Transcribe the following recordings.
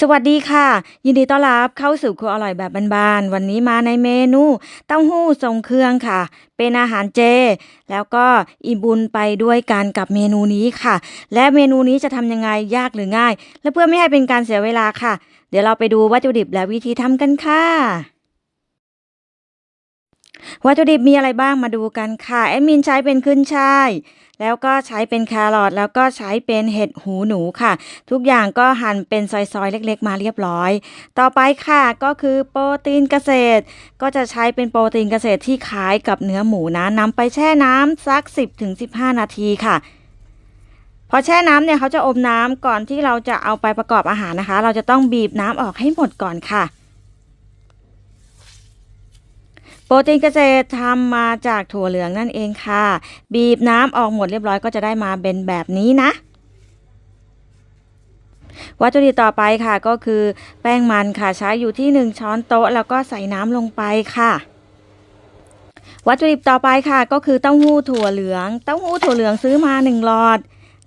สวัสดีค่ะ ยินดีต้อนรับเข้าสู่ครัวอร่อยแบบบ้านๆวันนี้มาในเมนูเต้าหู้ทรงเครื่องค่ะ เป็นอาหารเจ แล้วก็อิ่มบุญไปด้วยกันกับเมนูนี้ค่ะ และเมนูนี้จะทำยังไงยากหรือง่าย และเพื่อไม่ให้เป็นการเสียเวลาค่ะ เดี๋ยวเราไปดูวัตถุดิบและวิธีทำกันค่ะ วัตถุดิบมีอะไรบ้างมาดูกันค่ะแอดมินใช้เป็นขึ้นช่ายแล้วก็ใช้เป็นแครอทแล้วก็ใช้เป็นเห็ดหูหนูค่ะ ทุกอย่างก็หั่นเป็นซอยๆ เล็กๆ มาเรียบร้อย ต่อไปค่ะก็คือโปรตีนเกษตร ก็จะใช้เป็นโปรตีนเกษตรที่คล้ายกับเนื้อหมูนะนำไปแช่น้ำสัก 10-15 นาทีค่ะพอแช่น้ำเนี่ยเขาจะอมน้ำก่อนที่เราจะเอาไปประกอบอาหารนะคะ เราจะต้องบีบน้ำออกให้หมดก่อนค่ะ โปรตีนเกษตรทำมาจากถั่วเหลืองนั่นเองค่ะ บีบน้ำออกหมดเรียบร้อยก็จะได้มาเป็นแบบนี้นะ วัตถุดิบต่อไปค่ะก็คือแป้งมันค่ะใช้อยู่ที่ 1 ช้อนโต๊ะ แล้วก็ใส่น้ำลงไปค่ะวัตถุดิบต่อไปค่ะก็คือเต้าหู้ถั่วเหลือง เต้าหู้ถั่วเหลืองซื้อมา1หลอด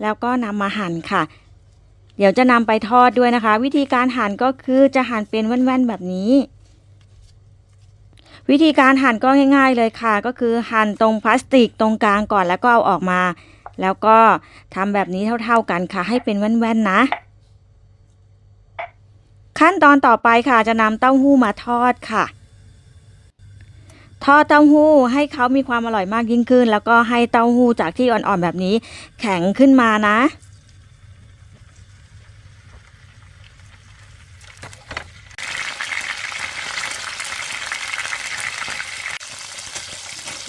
แล้วก็นำมาหั่นค่ะ เดี๋ยวจะนำไปทอดด้วยนะคะ วิธีการหั่นก็คือจะหั่นเป็นแว่นๆแบบนี้ วิธีการหั่นก็ง่าย ๆเลยค่ะ ก็คือหั่นตรงพลาสติกตรงกลางก่อนแล้วก็เอาออกมา แล้วก็ทำแบบนี้เท่าๆกันค่ะ ให้เป็นแว่นๆนะ ขั้นตอนต่อไปค่ะจะนำเต้าหู้มาทอดค่ะ ทอดเต้าหู้ให้เขามีความอร่อยมากยิ่งขึ้น แล้วก็ให้เต้าหู้จากที่อ่อนๆแบบนี้ แข็งขึ้นมานะ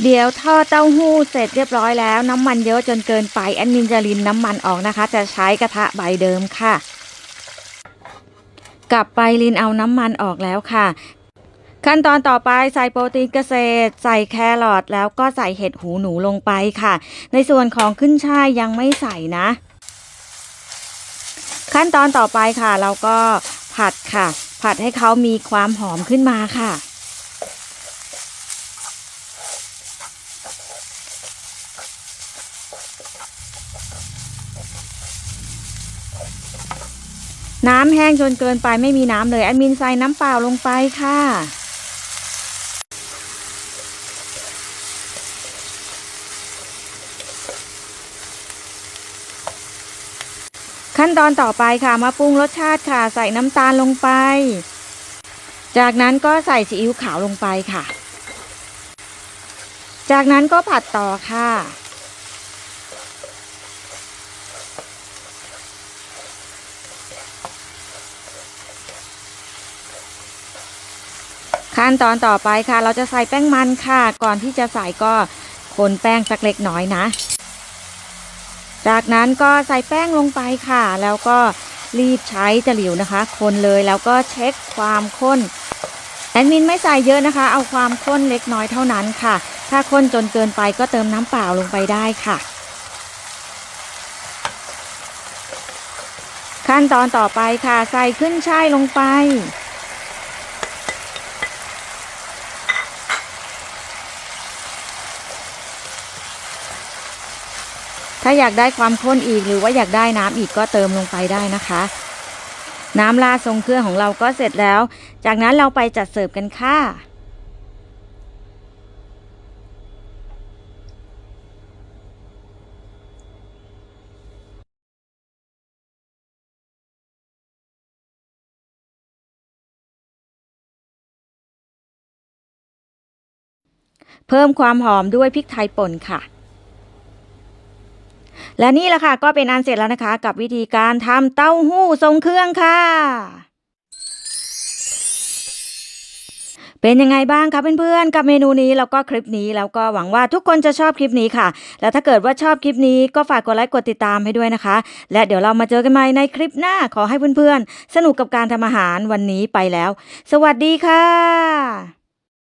เดี๋ยวทอดเต้าหู้เสร็จเรียบร้อยแล้ว น้ำมันเยอะจนเกินไปแอดมินจะรินน้ำมันออกนะคะ จะใช้กระทะใบเดิมค่ะ กลับไปรินเอาน้ำมันออกแล้วค่ะ ขั้นตอนต่อไปใส่โปรตีนเกษตร ใส่แครอทแล้วก็ใส่เห็ดหูหนูลงไปค่ะ ในส่วนของขึ้นช่ายยังไม่ใส่นะ ขั้นตอนต่อไปค่ะ เราก็ผัดค่ะ ผัดให้เขามีความหอมขึ้นมาค่ะ น้ำแห้งจนเกินไปไม่มีน้ำเลยแอดมินใส่น้ำเปล่าลงไปค่ะ ขั้นตอนต่อไปค่ะมาปรุงรสชาติค่ะ ใส่น้ำตาลลงไป จากนั้นก็ใส่ซีอิ๊วขาวลงไปค่ะ จากนั้นก็ผัดต่อค่ะ ขั้นตอนต่อไปค่ะ เราจะใส่แป้งมันค่ะ ก่อนที่จะใส่ก็คนแป้งสักเล็กน้อยนะ จากนั้นก็ใส่แป้งลงไปค่ะ แล้วก็รีบใช้ตะหลิวนะคะ คนเลยแล้วก็เช็คความข้นแอดมินไม่ใส่เยอะนะคะ เอาความข้นเล็กน้อยเท่านั้นค่ะ ถ้าข้นจนเกินไปก็เติมน้ำเปล่าลงไปได้ค่ะ ขั้นตอนต่อไปค่ะ ใส่ขึ้นช่ายลงไป ถ้าอยากได้ความข้นอีกหรือว่าอยากได้น้ำอีกก็เติมลงไปได้นะคะ น้ำราดทรงเครื่องของเราก็เสร็จแล้ว จากนั้นเราไปจัดเสิร์ฟกันค่ะเพิ่มความหอมด้วยพริกไทยป่นค่ะ และนี่แหละค่ะก็เป็นอันเสร็จแล้วนะคะ กับวิธีการทำเต้าหู้ทรงเครื่องค่ะ เป็นยังไงบ้างคะเพื่อนๆ กับเมนูนี้แล้วก็คลิปนี้แล้วก็หวังว่าทุกคนจะชอบคลิปนี้ค่ะ และถ้าเกิดว่าชอบคลิปนี้ก็ฝากกดไลค์กดติดตามให้ด้วยนะคะ และเดี๋ยวเรามาเจอกันใหม่ในคลิปหน้าขอให้เพื่อนๆ สนุกกับการทำอาหารวันนี้ไปแล้ว สวัสดีค่ะ